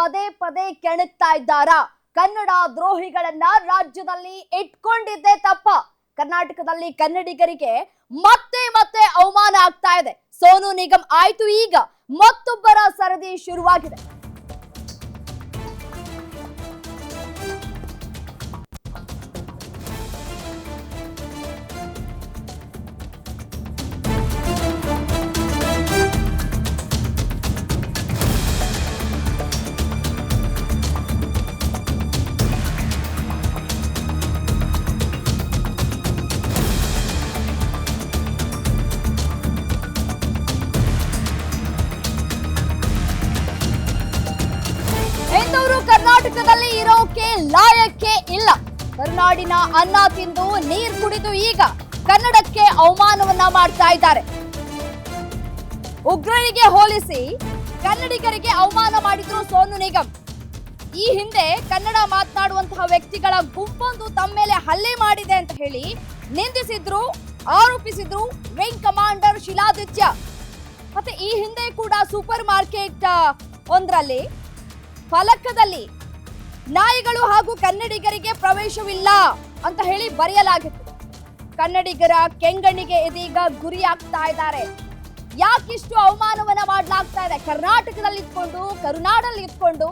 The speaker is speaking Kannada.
ಪದೇ ಪದೇ ಕೆಣಕ್ತಾ ಇದ್ದಾರಾ? ಕನ್ನಡ ದ್ರೋಹಿಗಳನ್ನ ರಾಜ್ಯದಲ್ಲಿ ಇಟ್ಕೊಂಡಿದ್ದೆ ತಪ್ಪ. ಕರ್ನಾಟಕದಲ್ಲಿ ಕನ್ನಡಿಗರಿಗೆ ಮತ್ತೆ ಮತ್ತೆ ಅವಮಾನ ಆಗ್ತಾ ಇದೆ. ಸೋನು ನಿಗಮ್, ಆಯ್ತು ಈಗ ಮತ್ತೊಬ್ಬರ ಸರದಿ ಶುರುವಾಗಿದೆ. ಇಲ್ಲ ಕರುನಾಡಿನ ಅನ್ನ ತಿಂದು ನೀರ್ ಕುಡಿದು ಈಗ ಕನ್ನಡಕ್ಕೆ ಅವಮಾನವನ್ನ ಮಾಡ್ತಾ ಇದ್ದಾರೆ. ಉಗ್ರರಿಗೆ ಹೋಲಿಸಿ ಕನ್ನಡಿಗರಿಗೆ ಅವಮಾನ ಮಾಡಿದ್ರು ಸೋನು ನಿಗಮ್. ಈ ಹಿಂದೆ ಕನ್ನಡ ಮಾತನಾಡುವಂತಹ ವ್ಯಕ್ತಿಗಳ ಗುಂಪೊಂದು ತಮ್ಮ ಮೇಲೆ ಹಲ್ಲೆ ಮಾಡಿದೆ ಅಂತ ಹೇಳಿ ನಿಂದಿಸಿದ್ರು, ಆರೋಪಿಸಿದ್ರು ವಿಂಗ್ ಕಮಾಂಡರ್ ಶಿಲಾದಿತ್ಯ. ಮತ್ತೆ ಈ ಹಿಂದೆ ಕೂಡ ಸೂಪರ್ ಮಾರ್ಕೆಟ್ ಒಂದ್ರಲ್ಲಿ ಫಲಕದಲ್ಲಿ ನಾಯಿಗಳು ಹಾಗೂ ಕನ್ನಡಿಗರಿಗೆ ಪ್ರವೇಶವಿಲ್ಲ ಅಂತ ಹೇಳಿ ಬರೆಯಲಾಗಿತ್ತು. ಕನ್ನಡಿಗರ ಕೆಂಗಣ್ಣಿಗೆ ಇದೀಗ ಗುರಿಯಾಗ್ತಾ ಇದ್ದಾರೆ. ಯಾಕಿಷ್ಟು ಅವಮಾನವನ್ನ ಮಾಡ್ಲಾಗ್ತಾ ಇದೆ. ಕರ್ನಾಟಕದಲ್ಲಿ ಇದ್ಕೊಂಡು ಕರುನಾಡಲ್ಲಿ ಇದ್ಕೊಂಡು